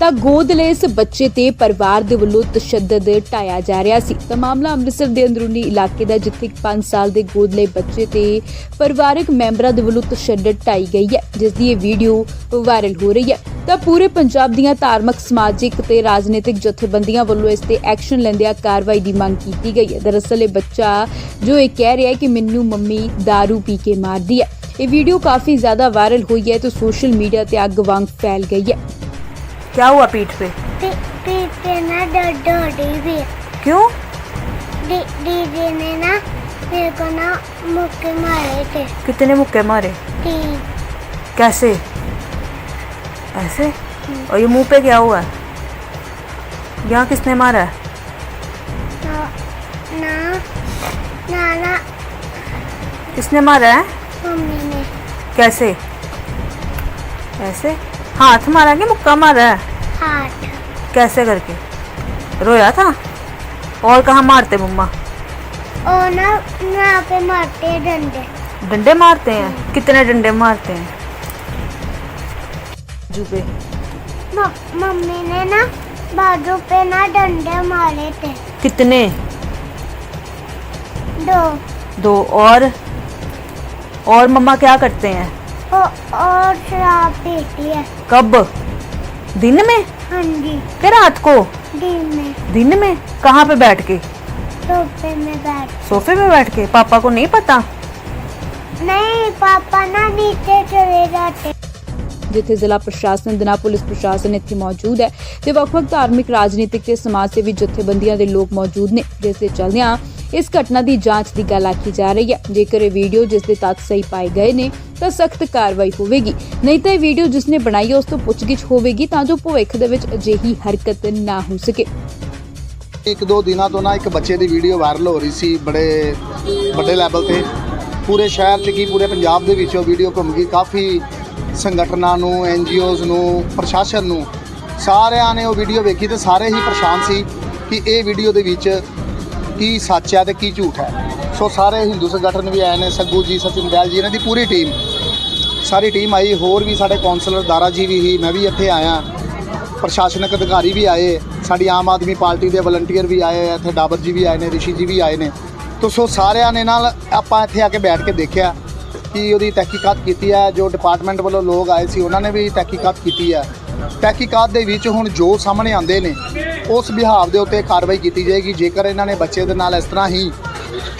ਤਾਂ ਗੋਦ ਲਏ ਇਸ ਬੱਚੇ ਤੇ ਪਰਿਵਾਰ ਦੇ ਵੱਲੋਂ ਤਸ਼ੱਦਦ ਢਾਇਆ ਜਾ ਰਿਹਾ ਸੀ। ਤਾਂ ਮਾਮਲਾ ਅੰਮ੍ਰਿਤਸਰ ਦੇ ਅੰਦਰੂਨੀ ਇਲਾਕੇ ਦਾ, ਜਿੱਥੇ ਇੱਕ 5 ਸਾਲ ਦੇ ਗੋਦ ਲਏ ਬੱਚੇ ਤੇ ਪਰਿਵਾਰਕ ਮੈਂਬਰਾਂ ਦੇ ਵੱਲੋਂ ਤਸ਼ੱਦਦ ਢਾਈ ਗਈ ਹੈ, ਜਿਸ ਦੀ ਇਹ ਵੀਡੀਓ ਵਾਇਰਲ ਹੋ ਰਹੀ ਹੈ। ਤਾਂ ਪੂਰੇ ਪੰਜਾਬ ਦੀਆਂ ਧਾਰਮਿਕ, ਸਮਾਜਿਕ ਤੇ ਰਾਜਨੀਤਿਕ ਜਥੇਬੰਦੀਆਂ ਵੱਲੋਂ ਇਸ ਤੇ ਐਕਸ਼ਨ ਲੈਂਦਿਆਂ ਕਾਰਵਾਈ ਦੀ ਮੰਗ ਕੀਤੀ ਗਈ ਹੈ। ਦਰਅਸਲ ਇਹ ਬੱਚਾ ਜੋ ਇਹ ਕਹਿ ਰਿਹਾ ਹੈ ਕਿ ਮੈਨੂੰ ਮੰਮੀ दारू ਪੀ ਕੇ ਮਾਰਦੀ ਹੈ। ਇਹ ਵੀਡੀਓ ਕਾਫੀ ਜ਼ਿਆਦਾ ਵਾਇਰਲ ਹੋਈ ਹੈ ਤੇ ਸੋਸ਼ਲ ਮੀਡੀਆ ਤੇ ਅੱਗ ਵਾਂਗ ਫੈਲ ਗਈ ਹੈ। क्या हुआ पीठ पे? पी, पीछे ना डोडी भी क्यों? दीदी ने ना मेरे को ना मुक्के मारे थे। कितने मुक्के मारे? तीन। कैसे? ऐसे? और ये मुँह पे क्या हुआ? है यहाँ किसने मारा? है ना ना ना। किसने मारा है? मम्मी ने। कैसे? ऐसे? हाथ मारा कि मुक्का मारा है? हाथ। कैसे करके? रोया था? और कहाँ मारते मम्मा? और ना यहाँ पे मारते हैं डंडे। डंडे मारते हैं? कितने डंडे मारते हैं? जुबे। मम्मी ने ना बाजू पे ना डंडे मारे थे। कितने? दो। दो और? और मम्मा क्या करते हैं? ओ, और शराब पीती है। कब? दिन में? हाँ जी। फिर रात को? दिन में। दिन में? कहाँ पे बैठ के? सोफे में बैठ सोफे में बैठ के? पापा को नहीं पता? नहीं पापा ना नीचे चले जाते। ਜਿੱਥੇ ਜ਼ਿਲ੍ਹਾ ਪ੍ਰਸ਼ਾਸਨ ਦੇ ਨਾਲ ਪੁਲਿਸ ਪ੍ਰਸ਼ਾਸਨ ਇੱਥੇ ਮੌਜੂਦ ਹੈ ਤੇ ਵੱਖ-ਵੱਖ ਧਾਰਮਿਕ, ਰਾਜਨੀਤਿਕ ਤੇ ਸਮਾਜ ਸੇਵੀ ਜਥੇਬੰਦੀਆਂ ਦੇ ਲੋਕ ਮੌਜੂਦ ਨੇ, ਜਿਸ ਦੇ ਚੱਲਦਿਆਂ ਇਸ ਘਟਨਾ ਦੀ ਜਾਂਚ ਦੀ ਗੱਲ ਆਖੀ ਜਾ ਰਹੀ ਹੈ। ਜੇਕਰ ਇਹ ਵੀਡੀਓ ਜਿਸ ਦੇ ਤੱਥ ਸਹੀ ਪਾਏ ਗਏ ਨੇ, ਤਾਂ ਸਖਤ ਕਾਰਵਾਈ ਹੋਵੇਗੀ। ਨਹੀਂ ਤਾਂ ਇਹ ਵੀਡੀਓ ਜਿਸ ਨੇ ਬਣਾਈ ਹੈ, ਉਸ ਤੋਂ ਪੁੱਛਗਿੱਛ ਹੋਵੇਗੀ, ਤਾਂ ਜੋ ਭਵਿੱਖ ਦੇ ਵਿੱਚ ਅਜਿਹੀ ਹਰਕਤ ਨਾ ਹੋ ਸਕੇ। ਇੱਕ ਦੋ ਦਿਨਾਂ ਤੋਂ ਨਾ ਇੱਕ ਬੱਚੇ ਦੀ ਵੀਡੀਓ ਵਾਇਰਲ ਹੋ ਰਹੀ ਸੀ ਬੜੇ ਵੱਡੇ ਲੈਵਲ ਤੇ। ਪੂਰੇ ਸ਼ਹਿਰ 'ਚ ਕੀ, ਪੂਰੇ ਪੰਜਾਬ ਦੇ ਵਿੱਚ ਉਹ ਵੀਡੀਓ ਘੁੰਮ ਗਈ। ਕਾਫੀ ਸੰਗਠਨਾਂ ਨੂੰ, ਐੱਨ ਜੀ ਓਜ਼ ਨੂੰ, ਪ੍ਰਸ਼ਾਸਨ ਨੂੰ, ਸਾਰਿਆਂ ਨੇ ਉਹ ਵੀਡੀਓ ਵੇਖੀ ਤੇ ਸਾਰੇ ਹੀ ਪਰੇਸ਼ਾਨ ਸੀ ਕਿ ਇਹ ਵੀਡੀਓ ਦੇ ਵਿੱਚ ਕੀ ਸੱਚ ਹੈ ਤੇ ਕੀ ਝੂਠ ਹੈ ਸੋ ਸਾਰੇ ਹਿੰਦੂ ਸੰਗਠਨ ਵੀ ਆਏ ਨੇ, ਸੱਗੂ ਜੀ, ਸਚਿਨ ਦਇਆਲ ਜੀ, ਇਹਨਾਂ ਦੀ ਪੂਰੀ ਟੀਮ ਸਾਰੀ ਟੀਮ ਆਈ, ਹੋਰ ਵੀ ਸਾਡੇ ਕਾਉਂਸਲਰ ਦਾਰਾ ਜੀ ਵੀ ਹੀ ਮੈਂ ਵੀ ਇੱਥੇ ਆਇਆ। ਪ੍ਰਸ਼ਾਸਨਿਕ ਅਧਿਕਾਰੀ ਵੀ ਆਏ, ਸਾਡੀ ਆਮ ਆਦਮੀ ਪਾਰਟੀ ਦੇ ਵਲੰਟੀਅਰ ਵੀ ਆਏ, ਇੱਥੇ ਡਾਬਰ ਜੀ ਵੀ ਆਏ ਨੇ, ਰਿਸ਼ੀ ਜੀ ਵੀ ਆਏ ਨੇ। ਤੋ ਸੋ ਸਾਰਿਆਂ ਨੇ ਨਾਲ ਆਪਾਂ ਇੱਥੇ ਆ ਕੇ ਬੈਠ ਕੇ ਦੇਖਿਆ। ਕਿ ਉਹਦੀ ਤਹਿਕੀਕਾਤ ਕੀਤੀ ਹੈ, ਜੋ ਡਿਪਾਰਟਮੈਂਟ ਵੱਲੋਂ ਲੋਕ ਆਏ ਸੀ, ਉਹਨਾਂ ਨੇ ਵੀ ਤਹਿਕੀਕਾਤ ਕੀਤੀ ਹੈ। ਤਹਿਕੀਕਾਤ ਦੇ ਵਿੱਚ ਹੁਣ ਜੋ ਸਾਹਮਣੇ ਆਉਂਦੇ ਨੇ, ਉਸ ਵਿਹਾਵ ਦੇ ਉੱਤੇ ਕਾਰਵਾਈ ਕੀਤੀ ਜਾਏਗੀ। ਜੇਕਰ ਇਹਨਾਂ ਨੇ ਬੱਚੇ ਦੇ ਨਾਲ ਇਸ ਤਰ੍ਹਾਂ ਹੀ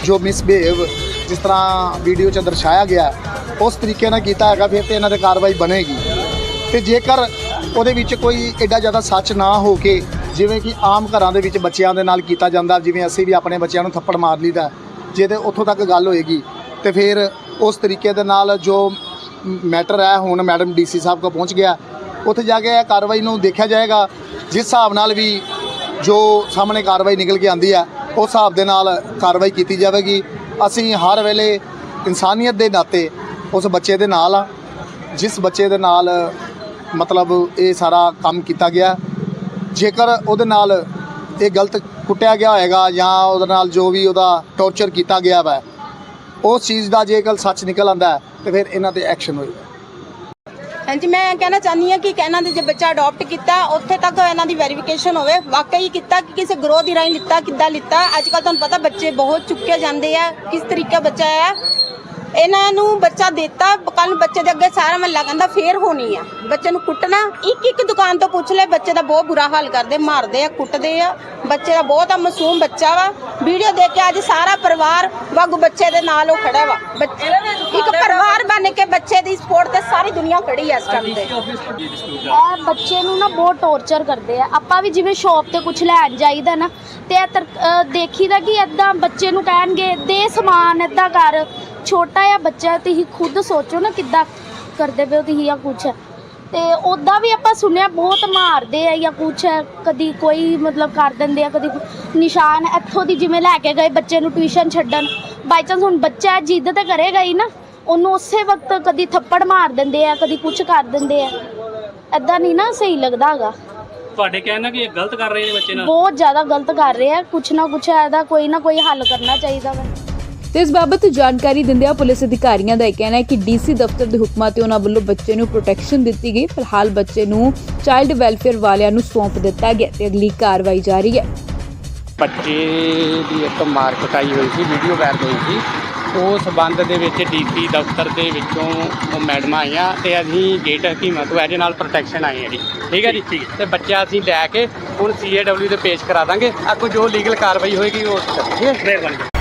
ਜੋ ਮਿਸਬਿਹੇਵ ਜਿਸ ਤਰ੍ਹਾਂ ਵੀਡੀਓ 'ਚ ਦਰਸਾਇਆ ਗਿਆ, ਉਸ ਤਰੀਕੇ ਨਾਲ ਕੀਤਾ ਹੈਗਾ, ਫਿਰ ਤੇ ਇਹਨਾਂ ਤੇ ਕਾਰਵਾਈ ਬਣੇਗੀ। ਤੇ ਜੇਕਰ ਉਹਦੇ ਵਿੱਚ ਕੋਈ ਐਡਾ ਜ਼ਿਆਦਾ ਸੱਚ ਨਾ ਹੋ ਕੇ, ਜਿਵੇਂ ਕਿ ਆਮ ਘਰਾਂ ਦੇ ਵਿੱਚ ਬੱਚਿਆਂ ਦੇ ਨਾਲ ਕੀਤਾ ਜਾਂਦਾ, ਜਿਵੇਂ ਅਸੀਂ ਵੀ ਆਪਣੇ ਬੱਚਿਆਂ ਨੂੰ ਥੱਪੜ ਮਾਰ ਲਈਦਾ ਜੇ ਤੇ ਉੱਥੋਂ ਤੱਕ ਗੱਲ ਹੋਏਗੀ, ਤੇ ਫਿਰ ਉਸ ਤਰੀਕੇ ਦੇ ਨਾਲ ਜੋ ਮੈਟਰ ਹੈ, ਹੁਣ ਮੈਡਮ ਡੀਸੀ ਸਾਹਿਬ ਕੋਲ ਪਹੁੰਚ ਗਿਆ। ਉੱਥੇ ਜਾ ਕੇ ਇਹ ਕਾਰਵਾਈ ਨੂੰ ਦੇਖਿਆ ਜਾਏਗਾ। ਜਿਸ ਹਿਸਾਬ ਨਾਲ ਵੀ ਜੋ ਸਾਹਮਣੇ ਕਾਰਵਾਈ ਨਿਕਲ ਕੇ ਆਂਦੀ ਹੈ, ਉਸ ਹਿਸਾਬ ਦੇ ਨਾਲ ਕਾਰਵਾਈ ਕੀਤੀ ਜਾਵੇਗੀ। ਅਸੀਂ ਹਰ ਵੇਲੇ ਇਨਸਾਨੀਅਤ ਦੇ ਨਾਤੇ ਉਸ ਬੱਚੇ ਦੇ ਨਾਲ ਆ ਜਿਸ ਬੱਚੇ ਦੇ ਨਾਲ ਮਤਲਬ ਇਹ ਸਾਰਾ ਕੰਮ ਕੀਤਾ ਗਿਆ। ਜੇਕਰ ਉਹਦੇ ਨਾਲ ਇਹ ਗਲਤ ਕੁੱਟਿਆ ਗਿਆ ਹੋਏਗਾ ਜਾਂ ਉਹਦੇ ਨਾਲ ਜੋ ਵੀ ਉਹਦਾ ਟੌਰਚਰ ਕੀਤਾ ਗਿਆ ਵਾ ਉਸ ਚੀਜ਼ ਦਾ ਜੇਕਰ ਸੱਚ ਨਿਕਲ ਆਂਦਾ ਹੈ, ਤੇ ਫਿਰ ਇਹਨਾਂ ਤੇ ਐਕਸ਼ਨ ਹੋਏਗਾ। ਹਾਂਜੀ ਮੈਂ ਕਹਿਣਾ ਚਾਹੁੰਦੀ ਹਾਂ ਕਿ ਇਹਨਾਂ ਦੇ ਜੇ ਬੱਚਾ ਅਡਾਪਟ ਕੀਤਾ ਉੱਥੇ ਤੱਕ ਇਹਨਾਂ ਦੀ ਵੈਰੀਫਿਕੇਸ਼ਨ ਹੋਵੇ। ਵਾਕਈ ਕੀਤਾ ਕਿ ਕਿਸੇ ਗਰੋਹ ਦੀ ਰਾਹੀਂ ਲਿੱਤਾ ਕਿੱਦਾਂ ਲਿੱਤਾ। ਅੱਜ ਕੱਲ ਤੁਹਾਨੂੰ ਪਤਾ ਬੱਚੇ ਬਹੁਤ ਚੁੱਕੇ ਜਾਂਦੇ ਆ। ਕਿਸ ਤਰੀਕਾ ਬੱਚਾ ਆ ਇਹਨਾਂ ਨੂੰ ਬੱਚਾ ਦਿੱਤਾ ਕੱਲ ਬੱਚੇ ਦੇ ਅੱਗੇ ਸਾਰਾ ਮਹੱਲਾ ਕਹਿੰਦਾ ਫੇਰ ਹੋਣੀ ਆ। ਬੱਚੇ ਨੂੰ ਕੁੱਟਣਾ ਇੱਕ ਇੱਕ ਦੁਕਾਨ ਤੋਂ ਪੁੱਛ ਲੈ ਬੱਚੇ ਦਾ ਬਹੁਤ ਬੁਰਾ ਹਾਲ ਕਰਦੇ ਮਾਰਦੇ ਆ ਕੁੱਟਦੇ ਆ। ਬੱਚੇ ਦਾ ਬਹੁਤ ਆ ਮਾਸੂਮ ਬੱਚਾ ਵਾ। ਵੀਡੀਓ ਦੇਖ ਕੇ ਅੱਜ ਸਾਰਾ ਪਰਿਵਾਰ ਵਾਂਗੂ ਬੱਚੇ ਦੇ ਨਾਲ ਉਹ ਖੜਾ ਵਾ। ਇੱਕ ਪਰਿਵਾਰ ਬਣ ਕੇ ਬੱਚੇ ਦੀ ਸਪੋਰਟ ਤੇ ਸਾਰੀ ਦੁਨੀਆ ਖੜੀ ਆ ਇਸ ਟਾਈਮ ਤੇ। ਇਹ ਬੱਚੇ ਨੂੰ ਨਾ ਬਹੁਤ ਟੌਰਚਰ ਕਰਦੇ ਆ। ਆਪਾਂ ਵੀ ਜਿਵੇਂ ਸ਼ਾਪ ਤੇ ਕੁਝ ਲੈਣ ਜਾਈਦਾ ਨਾ ਤੇ ਦੇਖੀਦਾ ਕਿ ਏਦਾਂ ਬੱਚੇ ਨੂੰ ਕਹਿਣਗੇ ਦੇ ਸਮਾਨ ਏਦਾਂ ਕਰ। ਛੋਟਾ ਜਿਹਾ ਬੱਚਾ ਤੁਸੀਂ ਖੁਦ ਸੋਚੋ ਨਾ ਕਿੱਦਾਂ ਕਰਦੇ ਪਏ ਹੋ ਤੁਸੀਂ ਆ ਕੁਛ ਤੇ ਉਦਾਂ ਵੀ ਆਪਾਂ ਸੁਣਿਆ ਬਹੁਤ ਮਾਰਦੇ ਆ ਜਾਂ ਕੁਛ ਹੈ ਕਦੀ ਕੋਈ ਮਤਲਬ ਕਰ ਦਿੰਦੇ ਆ ਕਦੀ ਕੁ- ਨਿਸ਼ਾਨ ਇੱਥੋਂ ਦੀ ਜਿਵੇਂ ਲੈ ਕੇ ਗਏ ਬੱਚੇ ਨੂੰ ਟਿਊਸ਼ਨ ਛੱਡਣ। ਬਾਈ ਚਾਂਸ ਹੁਣ ਬੱਚਾ ਹੈ, ਜਿੱਦ ਤਾਂ ਕਰੇਗਾ ਹੀ ਨਾ ਉਹਨੂੰ ਉਸੇ ਵਕਤ ਕਦੀ ਥੱਪੜ ਮਾਰ ਦਿੰਦੇ ਆ ਕਦੀ ਕੁਛ ਕਰ ਦਿੰਦੇ ਆ। ਐਦਾਂ ਨਹੀਂ ਨਾ ਸਹੀ ਲੱਗਦਾ ਹੈਗਾ। ਤੁਹਾਡੇ ਕਹਿਣਾ ਕਿ ਇਹ ਗਲਤ ਕਰ ਰਹੇ ਨੇ ਬੱਚੇ ਨਾਲ? ਬਹੁਤ ਜ਼ਿਆਦਾ ਗਲਤ ਕਰ ਰਹੇ ਆ ਕੁਛ ਨਾ ਕੁਛ ਇਹਦਾ ਕੋਈ ਨਾ ਕੋਈ ਹੱਲ ਕਰਨਾ ਚਾਹੀਦਾ ਵਾ। ਤੇ ਇਸ ਬਾਬਤ ਜਾਣਕਾਰੀ ਦਿੰਦਿਆਂ ਪੁਲਿਸ ਅਧਿਕਾਰੀਆਂ ਦਾ ਇਹ ਕਹਿਣਾ ਹੈ ਕਿ ਡੀਸੀ ਦਫ਼ਤਰ ਦੇ ਹੁਕਮਾਂ ਤੇ ਉਹਨਾਂ ਵੱਲੋਂ ਬੱਚੇ ਨੂੰ ਪ੍ਰੋਟੈਕਸ਼ਨ ਦਿੱਤੀ ਗਈ। ਫਿਲਹਾਲ ਬੱਚੇ ਨੂੰ ਚਾਈਲਡ ਵੈਲਫੇਅਰ ਵਾਲਿਆਂ ਨੂੰ ਸੌਂਪ ਦਿੱਤਾ ਗਿਆ ਤੇ ਅਗਲੀ ਕਾਰਵਾਈ ਜਾਰੀ ਹੈ। ਬੱਚੇ ਦੀ ਇੱਕ ਮਾਰ ਕੁਟਾਈ ਹੋਈ ਸੀ ਵੀਡੀਓ ਵਾਇਰਲ ਹੋਈ ਸੀ। ਉਸ ਸਬੰਧ ਦੇ ਵਿੱਚ ਡੀਸੀ ਦਫ਼ਤਰ ਦੇ ਵਿੱਚੋਂ ਉਹ ਮੈਡਮਾਂ ਆਈਆਂ ਤੇ ਅਸੀਂ ਗੇਟ ਹਕੀਮਾਂ ਤੋਂ ਇਹਦੇ ਨਾਲ ਪ੍ਰੋਟੈਕਸ਼ਨ ਆਏ ਹਾਂ ਜੀ। ਠੀਕ ਹੈ ਜੀ? ਤੇ ਬੱਚਾ ਅਸੀਂ ਲੈ ਕੇ ਹੁਣ ਸੀਏਡਬਲਿਊ ਦੇ ਪੇਸ਼ ਕਰਾ ਦਾਂਗੇ। ਅੱਗੋਂ ਜੋ ਲੀਗਲ ਕਾਰਵਾਈ ਹੋਏਗੀ ਉਹ ਅਸੀਂ ਕਰਾਂਗੇ ਮਿਹਰਬਾਨੀ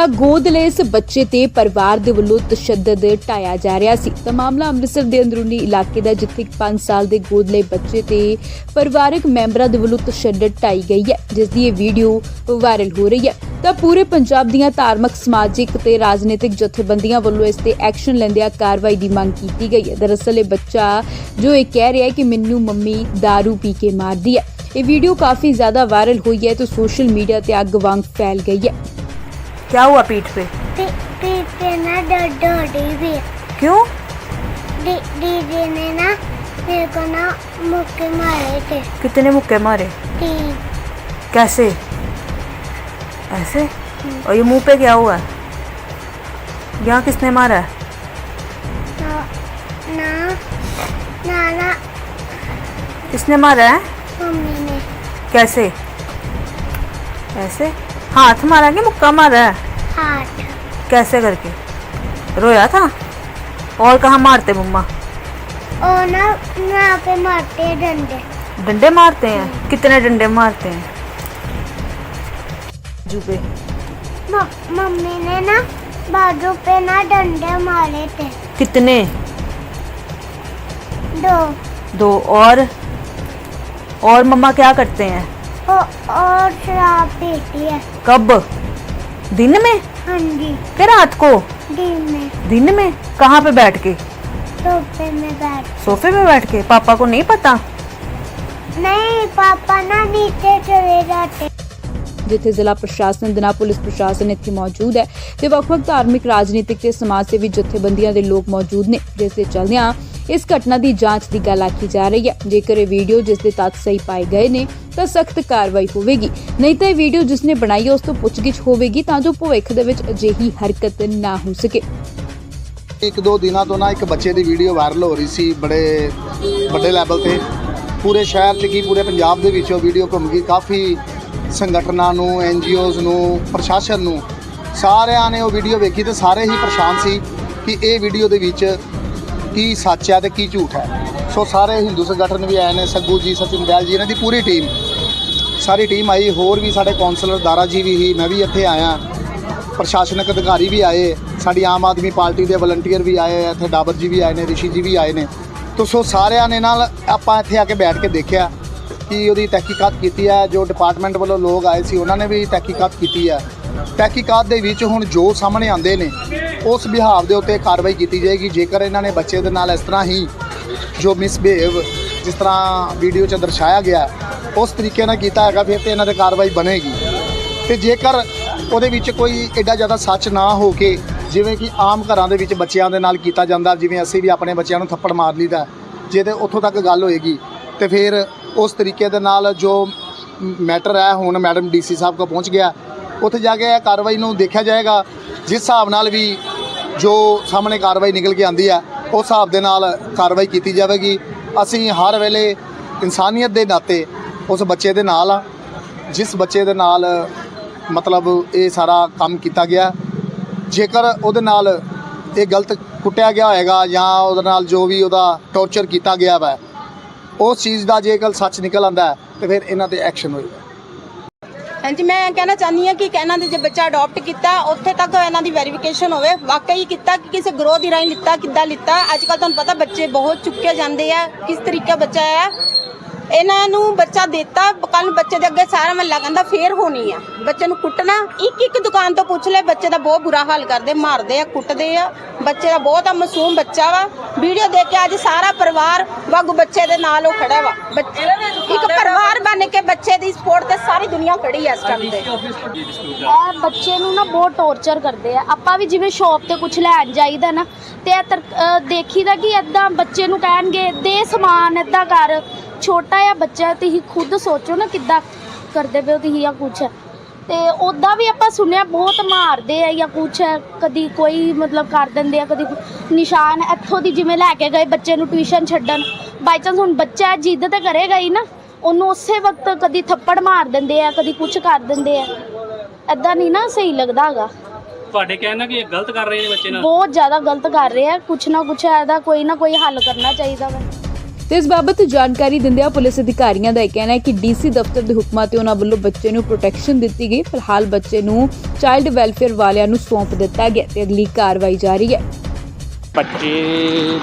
ਤਾਂ ਗੋਦ ਲਏ ਇਸ ਬੱਚੇ ਤੇ ਪਰਿਵਾਰ ਦੇ ਵੱਲੋਂ ਤਸ਼ੱਦਦ ਢਾਇਆ ਜਾ ਰਿਹਾ ਸੀ। ਤਾਂ ਮਾਮਲਾ ਅੰਮ੍ਰਿਤਸਰ ਦੇ ਅੰਦਰੂਨੀ ਇਲਾਕੇ ਦਾ, ਜਿੱਥੇ ਇੱਕ 5 ਸਾਲ ਦੇ ਗੋਦ ਲਏ ਬੱਚੇ ਤੇ ਪਰਿਵਾਰਕ ਮੈਂਬਰਾਂ ਦੇ ਵੱਲੋਂ ਤਸ਼ੱਦਦ ਢਾਈ ਗਈ ਹੈ, ਜਿਸ ਦੀ ਇਹ ਵੀਡੀਓ ਵਾਇਰਲ ਹੋ ਰਹੀ ਹੈ। ਤਾਂ ਪੂਰੇ ਪੰਜਾਬ ਦੀਆਂ ਧਾਰਮਿਕ, ਸਮਾਜਿਕ ਤੇ ਰਾਜਨੀਤਿਕ ਜਥੇਬੰਦੀਆਂ ਵੱਲੋਂ ਇਸ ਤੇ ਐਕਸ਼ਨ ਲੈਂਦਿਆਂ ਕਾਰਵਾਈ ਦੀ ਮੰਗ ਕੀਤੀ ਗਈ ਹੈ। ਦਰਅਸਲ ਇਹ ਬੱਚਾ ਜੋ ਇਹ ਕਹਿ ਰਿਹਾ ਹੈ ਕਿ ਮੈਨੂੰ ਮੰਮੀ दारू ਪੀ ਕੇ ਮਾਰਦੀ ਹੈ। ਇਹ ਵੀਡੀਓ ਕਾਫੀ ਜ਼ਿਆਦਾ ਵਾਇਰਲ ਹੋਈ ਹੈ ਤੇ ਸੋਸ਼ਲ ਮੀਡੀਆ ਤੇ ਅੱਗ ਵਾਂਗ ਫੈਲ ਗਈ ਹੈ। क्या हुआ पीठ पे? पी पीठ पे ना डोडी भी क्यों? दीदी ने ना मेरे को ना मुक्के मारे थे। कितने मुक्के मारे? तीन। कैसे? ऐसे? और ये मुँह पे क्या हुआ? यहाँ किसने मारा? है ना ना ना ना। किसने मारा है? मम्मी ने। कैसे? ऐसे? हाथ मारा कि मुक्का मारा है? हाथ। कैसे करके? रोया था? और कहाँ मारते मम्मा? और ना यहाँ पे मारते हैं डंडे। डंडे मारते हैं? कितने डंडे मारते हैं? बाजू पे म- मम्मी ने ना बाजू पे ना डंडे मारे थे। कितने? दो। दो। और? और मम्मा क्या करते हैं? और शराब पीती है कब दिन में हाँ जी कि रात को दिन में दिन में कहाँ पे बैठ के सोफे में बैठ सोफे में बैठ के पापा को नहीं पता नहीं पापा ना नीचे चले जाते ਜਿੱਥੇ ਜ਼ਿਲ੍ਹਾ ਪ੍ਰਸ਼ਾਸਨ ਦੇ ਨਾਲ ਪੁਲਿਸ ਪ੍ਰਸ਼ਾਸਨ ਇੱਥੇ ਮੌਜੂਦ ਹੈ ਤੇ ਵੱਖ-ਵੱਖ ਧਾਰਮਿਕ ਰਾਜਨੀਤਿਕ ਤੇ ਸਮਾਜ ਸੇਵੀ ਜਥੇਬੰਦੀਆਂ ਦੇ ਲੋਕ ਮੌਜੂਦ ਨੇ ਜਿਸ ਦੇ ਚੱਲਦਿਆਂ ਇਸ ਘਟਨਾ ਦੀ ਜਾਂਚ ਦੀ ਗੱਲ ਆਖੀ ਜਾ ਰਹੀ ਹੈ। ਜੇਕਰ ਇਹ ਵੀਡੀਓ ਜਿਸ ਦੇ ਤੱਤ ਸਹੀ ਪਾਏ ਗਏ ਨੇ, ਤਾਂ ਸਖਤ ਕਾਰਵਾਈ ਹੋਵੇਗੀ। ਨਹੀਂ ਤਾਂ ਇਹ ਵੀਡੀਓ ਜਿਸ ਨੇ ਬਣਾਈ ਹੈ, ਉਸ ਤੋਂ ਪੁੱਛਗਿੱਛ ਹੋਵੇਗੀ ਤਾਂ ਜੋ ਭਵਿੱਖ ਦੇ ਵਿੱਚ ਅਜਿਹੀ ਹਰਕਤ ਨਾ ਹੋ ਸਕੇ। ਇੱਕ ਦੋ ਦਿਨਾਂ ਤੋਂ ਨਾ ਇੱਕ ਬੱਚੇ ਦੀ ਵੀਡੀਓ ਵਾਇਰਲ ਹੋ ਰਹੀ ਸੀ ਬੜੇ ਵੱਡੇ ਲੈਵਲ ਤੇ। ਪੂਰੇ ਸ਼ਹਿਰ 'ਚ ਕੀ, ਪੂਰੇ ਪੰਜਾਬ ਦੇ ਵਿੱਚ ਉਹ ਵੀਡੀਓ ਘੁੰਮ ਗਈ। ਕਾਫੀ ਸੰਗਠਨਾਂ ਨੂੰ ਐਨਜੀਓਜ਼ ਨੂੰ, ਪ੍ਰਸ਼ਾਸਨ ਨੂੰ ਸਾਰਿਆਂ ਨੇ ਉਹ ਵੀਡੀਓ ਵੇਖੀ ਤੇ ਸਾਰੇ ਹੀ ਪਰੇਸ਼ਾਨ ਸੀ ਕਿ ਇਹ ਵੀਡੀਓ ਦੇ ਵਿੱਚ ਕੀ ਸੱਚ ਹੈ ਤੇ ਕੀ ਝੂਠ ਹੈ ਸੋ ਸਾਰੇ ਹਿੰਦੂ ਸੰਗਠਨ ਵੀ ਆਏ ਨੇ, ਸੱਗੂ ਜੀ, ਸਚਿਨ ਬੈਲ ਜੀ, ਇਹਨਾਂ ਦੀ ਪੂਰੀ ਟੀਮ ਸਾਰੀ ਟੀਮ ਆਈ, ਹੋਰ ਵੀ ਸਾਡੇ ਕਾਉਂਸਲਰ ਦਾਰਾ ਜੀ ਵੀ ਹੀ ਮੈਂ ਵੀ ਇੱਥੇ ਆਇਆ। ਪ੍ਰਸ਼ਾਸਨਿਕ ਅਧਿਕਾਰੀ ਵੀ ਆਏ, ਸਾਡੀ ਆਮ ਆਦਮੀ ਪਾਰਟੀ ਦੇ ਵਲੰਟੀਅਰ ਵੀ ਆਏ, ਇੱਥੇ ਡਾਬਰ ਜੀ ਵੀ ਆਏ ਨੇ, ਰਿਸ਼ੀ ਜੀ ਵੀ ਆਏ ਨੇ। ਤੋ ਸੋ ਸਾਰਿਆਂ ਨੇ ਨਾਲ ਆਪਾਂ ਇੱਥੇ ਆ ਕੇ ਬੈਠ ਕੇ ਦੇਖਿਆ ਕਿ ਉਹਦੀ ਤਹਿਕੀਕਾਤ ਕੀਤੀ ਹੈ ਜੋ ਡਿਪਾਰਟਮੈਂਟ ਵੱਲੋਂ ਲੋਕ ਆਏ ਸੀ, ਉਹਨਾਂ ਨੇ ਵੀ ਤਹਿਕੀਕਾਤ ਕੀਤੀ ਹੈ ਤਹਿਕੀਕਾਤ ਦੇ ਵਿੱਚ ਹੁਣ ਜੋ ਸਾਹਮਣੇ ਆਉਂਦੇ ਨੇ, ਉਸ ਵਿਹਾਰ ਦੇ ਉੱਤੇ ਕਾਰਵਾਈ ਕੀਤੀ ਜਾਏਗੀ। ਜੇਕਰ ਇਹਨਾਂ ਨੇ ਬੱਚੇ ਦੇ ਨਾਲ ਇਸ ਤਰ੍ਹਾਂ ਹੀ ਜੋ ਮਿਸਬਿਹੇਵ ਜਿਸ ਤਰ੍ਹਾਂ ਵੀਡੀਓ 'ਚ ਦਰਸਾਇਆ ਗਿਆ, ਉਸ ਤਰੀਕੇ ਨਾਲ ਕੀਤਾ ਹੈਗਾ, ਫਿਰ ਤੇ ਇਹਨਾਂ ਤੇ ਕਾਰਵਾਈ ਬਣੇਗੀ। ਤੇ ਜੇਕਰ ਉਹਦੇ ਵਿੱਚ ਕੋਈ ਐਡਾ ਜ਼ਿਆਦਾ ਸੱਚ ਨਾ ਹੋ ਕੇ, ਜਿਵੇਂ ਕਿ ਆਮ ਘਰਾਂ ਦੇ ਵਿੱਚ ਬੱਚਿਆਂ ਦੇ ਨਾਲ ਕੀਤਾ ਜਾਂਦਾ, ਜਿਵੇਂ ਅਸੀਂ ਵੀ ਆਪਣੇ ਬੱਚਿਆਂ ਨੂੰ ਥੱਪੜ ਮਾਰ ਲਈਦਾ ਜੇ ਤੇ ਉੱਥੋਂ ਤੱਕ ਗੱਲ ਹੋਏਗੀ, ਤੇ ਫਿਰ ਉਸ ਤਰੀਕੇ ਦੇ ਨਾਲ ਜੋ ਮੈਟਰ ਹੈ, ਹੁਣ ਮੈਡਮ ਡੀਸੀ ਸਾਹਿਬ ਕੋਲ ਪਹੁੰਚ ਗਿਆ ਉੱਥੇ ਜਾ ਕੇ ਇਹ ਕਾਰਵਾਈ ਨੂੰ ਦੇਖਿਆ ਜਾਏਗਾ ਜਿਸ ਹਿਸਾਬ ਨਾਲ ਵੀ ਜੋ ਸਾਹਮਣੇ ਕਾਰਵਾਈ ਨਿਕਲ ਕੇ ਆਂਦੀ ਹੈ ਉਸ ਹਿਸਾਬ ਦੇ ਨਾਲ ਕਾਰਵਾਈ ਕੀਤੀ ਜਾਵੇਗੀ। ਅਸੀਂ ਹਰ ਵੇਲੇ ਇਨਸਾਨੀਅਤ ਦੇ ਨਾਤੇ ਉਸ ਬੱਚੇ ਦੇ ਨਾਲ ਆ ਜਿਸ ਬੱਚੇ ਦੇ ਨਾਲ ਮਤਲਬ ਇਹ ਸਾਰਾ ਕੰਮ ਕੀਤਾ ਗਿਆ। ਜੇਕਰ ਉਹਦੇ ਨਾਲ ਇਹ ਗਲਤ ਕੁੱਟਿਆ ਗਿਆ ਹੋਏਗਾ ਜਾਂ ਉਹਦੇ ਨਾਲ ਜੋ ਵੀ ਉਹਦਾ ਟੌਰਚਰ ਕੀਤਾ ਗਿਆ ਵਾ ਉਸ ਚੀਜ਼ ਦਾ ਜੇਕਰ ਸੱਚ ਨਿਕਲ ਆਂਦਾ ਹੈ, ਤੇ ਫਿਰ ਇਹਨਾਂ ਤੇ ਐਕਸ਼ਨ ਹੋਏਗਾ। ਹਾਂਜੀ, ਮੈਂ ਕਹਿਣਾ ਚਾਹੁੰਦੀ ਹਾਂ ਕਿ ਇਹਨਾਂ ਦੇ ਜੇ ਬੱਚਾ ਅਡਾਪਟ ਕੀਤਾ, ਉੱਥੇ ਤੱਕ ਇਹਨਾਂ ਦੀ ਵੈਰੀਫਿਕੇਸ਼ਨ ਹੋਵੇ। ਵਾਕਈ ਕੀਤਾ ਕਿ ਕਿਸੇ ਗਰੋਹ ਦੀ ਰਾਹੀਂ ਲਿੱਤਾ, ਕਿੱਦਾਂ ਲਿੱਤਾ। ਅੱਜ ਕੱਲ ਤੁਹਾਨੂੰ ਪਤਾ ਬੱਚੇ ਬਹੁਤ ਚੁੱਕੇ ਜਾਂਦੇ ਆ। ਕਿਸ ਤਰੀਕੇ ਬੱਚਾ ਆ ਇਹਨਾਂ ਨੂੰ ਬੱਚਾ ਦਿੱਤਾ ਕੱਲ ਬੱਚੇ ਦੇ ਅੱਗੇ ਸਾਰਾ ਮਹੱਲਾ ਕਹਿੰਦਾ ਫੇਰ ਹੋਣੀ ਆ। ਬੱਚੇ ਨੂੰ ਕੁੱਟਣਾ ਇੱਕ ਇੱਕ ਦੁਕਾਨ ਤੋਂ ਪੁੱਛ ਲੈ ਬੱਚੇ ਦਾ ਬਹੁਤ ਬੁਰਾ ਹਾਲ ਕਰਦੇ ਮਾਰਦੇ ਆ ਕੁੱਟਦੇ ਆ। ਬੱਚੇ ਦਾ ਬਹੁਤ ਆ ਮਾਸੂਮ ਬੱਚਾ ਵਾ। ਵੀਡੀਓ ਦੇਖ ਕੇ ਅੱਜ ਸਾਰਾ ਪਰਿਵਾਰ ਵਾਂਗੂ ਬੱਚੇ ਦੇ ਨਾਲ ਉਹ ਖੜਾ ਵਾ। ਬੱਚੇ ਇੱਕ ਪਰਿਵਾਰ ਬਣ ਕੇ ਬੱਚੇ ਦੀ ਸਪੋਰਟ ਤੇ ਸਾਰੀ ਦੁਨੀਆ ਖੜੀ ਆ ਇਸ ਟਾਈਮ ਤੇ। ਇਹ ਬੱਚੇ ਨੂੰ ਨਾ ਬਹੁਤ ਟੌਰਚਰ ਕਰਦੇ ਆ। ਆਪਾਂ ਵੀ ਜਿਵੇਂ ਸ਼ਾਪ ਤੇ ਕੁਝ ਲੈਣ ਜਾਈਦਾ ਨਾ ਤੇ ਇਹ ਤਰ- ਅਹ ਦੇਖੀਦਾ ਕਿ ਏਦਾਂ ਬੱਚੇ ਨੂੰ ਕਹਿਣਗੇ ਦੇ ਸਮਾਨ ਏਦਾਂ ਕਰ। ਛੋਟਾ ਜਿਹਾ ਬੱਚਾ ਤੁਸੀਂ ਖੁਦ ਸੋਚੋ ਨਾ ਕਿੱਦਾਂ ਕਰਦੇ ਪਏ ਹੋ ਤੁਸੀਂ ਜਾਂ ਕੁਛ ਤੇ ਉਦਾਂ ਵੀ ਆਪਾਂ ਸੁਣਿਆ ਬਹੁਤ ਮਾਰਦੇ ਆ ਜਾਂ ਕੁਛ ਕਦੀ ਕੋਈ ਮਤਲਬ ਕਰ ਦਿੰਦੇ ਆ ਕਦੀ ਨਿਸ਼ਾਨ ਇੱਥੋਂ ਦੀ ਜਿਵੇਂ ਲੈ ਕੇ ਗਏ ਬੱਚੇ ਨੂੰ ਟਿਊਸ਼ਨ ਛੱਡਣ। ਬਾਈ ਚਾਂਸ ਹੁਣ ਬੱਚਾ ਜਿੱਦ ਤੇ ਕਰੇਗਾ ਹੀ ਨਾ ਉਹਨੂੰ ਉਸੇ ਵਕਤ ਕਦੀ ਥੱਪੜ ਮਾਰ ਦਿੰਦੇ ਆ ਕਦੀ ਕੁਛ ਕਰ ਦਿੰਦੇ ਆ। ਐਦਾਂ ਨਹੀਂ ਨਾ ਸਹੀ ਲੱਗਦਾ ਹੈਗਾ। ਤੁਹਾਡੇ ਕਹਿਣਾ ਕਿ ਇਹ ਗਲਤ ਕਰ ਰਹੇ ਨੇ ਬੱਚੇ ਨਾਲ? ਬਹੁਤ ਜ਼ਿਆਦਾ ਗਲਤ ਕਰ ਰਹੇ ਆ ਕੁਛ ਨਾ ਕੁਛ ਇਹਦਾ ਕੋਈ ਨਾ ਕੋਈ ਹੱਲ ਕਰਨਾ ਚਾਹੀਦਾ ਵਾ। ਤੇ ਇਸ ਬਾਬਤ ਜਾਣਕਾਰੀ ਦਿੰਦਿਆਂ ਪੁਲਿਸ ਅਧਿਕਾਰੀਆਂ ਦਾ ਇਹ ਕਹਿਣਾ ਹੈ ਕਿ ਡੀਸੀ ਦਫ਼ਤਰ ਦੇ ਹੁਕਮਾਂ ਤੇ ਉਹਨਾਂ ਵੱਲੋਂ ਬੱਚੇ ਨੂੰ ਪ੍ਰੋਟੈਕਸ਼ਨ ਦਿੱਤੀ ਗਈ। ਫਿਲਹਾਲ ਬੱਚੇ ਨੂੰ ਚਾਈਲਡ ਵੈਲਫੇਅਰ ਵਾਲਿਆਂ ਨੂੰ ਸੌਂਪ ਦਿੱਤਾ ਗਿਆ ਤੇ ਅਗਲੀ ਕਾਰਵਾਈ ਜਾਰੀ ਹੈ। ਬੱਚੇ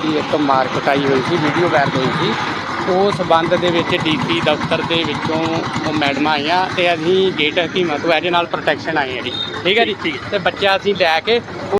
ਦੀ ਇੱਕ ਮਾਰ ਕੁਟਾਈ ਹੋਈ ਸੀ ਵੀਡੀਓ ਵਾਇਰਲ ਹੋਈ ਸੀ। ਉਸ ਸਬੰਧ ਦੇ ਵਿੱਚ ਡੀਪੀ ਦਫ਼ਤਰ ਦੇ ਵਿੱਚੋਂ ਉਹ ਮੈਡਮਾਂ ਆਈਆਂ ਤੇ ਅਸੀਂ ਗੇਟ ਹਕੀਮਤ ਵੈਜੇ ਨਾਲ ਪ੍ਰੋਟੈਕਸ਼ਨ ਆਏ ਹਾਂ ਜੀ। ਠੀਕ ਹੈ ਜੀ? ਤੇ ਬੱਚਾ ਅਸੀਂ ਲੈ ਕੇ